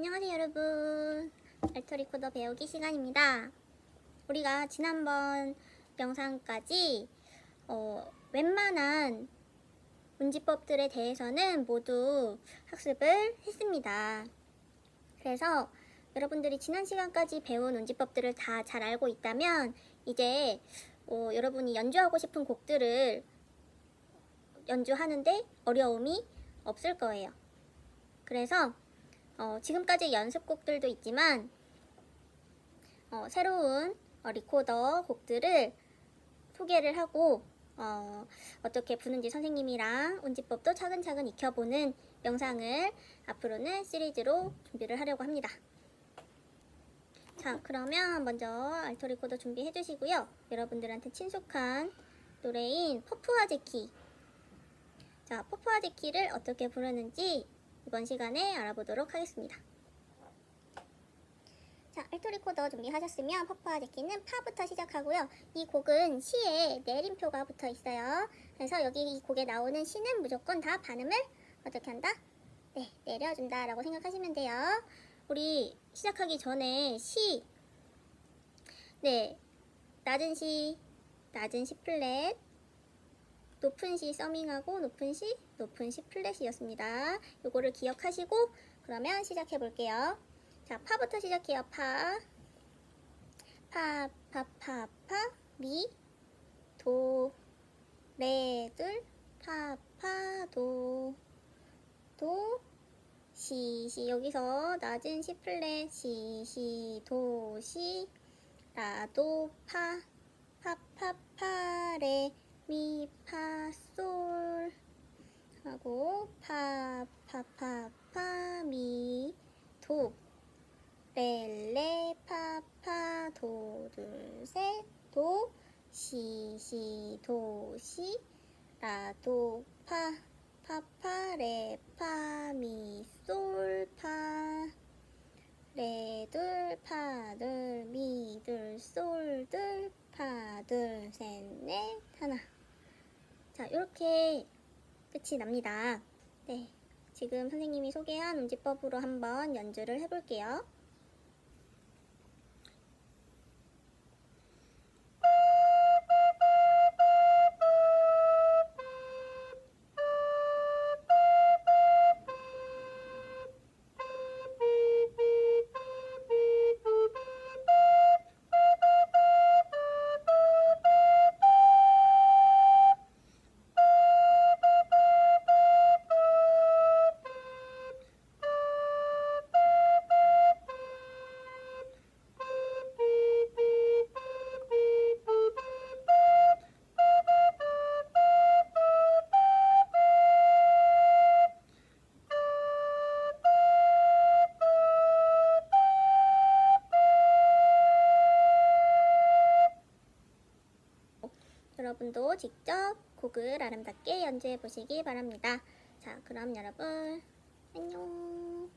안녕하세요 여러분. 알토 리코더 배우기 시간입니다. 우리가 지난번 영상까지 어, 웬만한 문지법들에 대해서는 모두 학습을 했습니다. 그래서 여러분들이 지난 시간까지 배운 운지법들을 다 잘 알고 있다면 이제 어, 여러분이 연주하고 싶은 곡들을 연주하는데 어려움이 없을 거예요. 그래서 어, 지금까지 연습곡들도 있지만 어, 새로운 어, 리코더 곡들을 소개를 하고 어, 어떻게 부는지 선생님이랑 운지법도 차근차근 익혀보는 영상을 앞으로는 시리즈로 준비를 하려고 합니다. 자, 그러면 먼저 알토 리코더 준비해 주시고요. 여러분들한테 친숙한 노래인 퍼프와 제키. 자, 퍼프와 제키를 어떻게 부르는지 이번 시간에 알아보도록 하겠습니다. 자, 알토 리코더 준비하셨으면 퍼프와 제키는 파부터 시작하고요. 이 곡은 시에 내림표가 붙어 있어요. 그래서 여기 이 곡에 나오는 시는 무조건 다 반음을 어떻게 한다? 네, 내려준다 라고 생각하시면 돼요. 우리 시작하기 전에 시, 네, 낮은 시, 낮은 시 플랫, 높은 시 서밍하고 높은 시, 높은 시 플랫이었습니다. 요거를 기억하시고 그러면 시작해 볼게요. 자, 파부터 시작해요. 파, 파, 파, 파, 파, 미, 도, 레, 둘, 파, 파, 도, 도, 시, 시. 여기서 낮은 시 플랫, 시, 시, 도, 시, 라, 도, 파, 파, 파, 파, 레, 미, 파, 솔. 하고, 파, 파, 파, 파, 미, 도. 레, 레, 파, 파, 도, 둘, 셋, 도, 시, 시, 도, 시, 라, 도, 파, 파, 파, 레, 파, 미, 솔, 파, 레, 둘, 파, 둘, 미, 둘, 솔, 둘, 파, 둘, 셋, 넷, 하나. 자, 이렇게 끝이 납니다. 네. 지금 선생님이 소개한 운지법으로 한번 연주를 해볼게요. 여러분도 직접 곡을 아름답게 연주해 보시기 바랍니다. 자, 그럼 여러분, 안녕.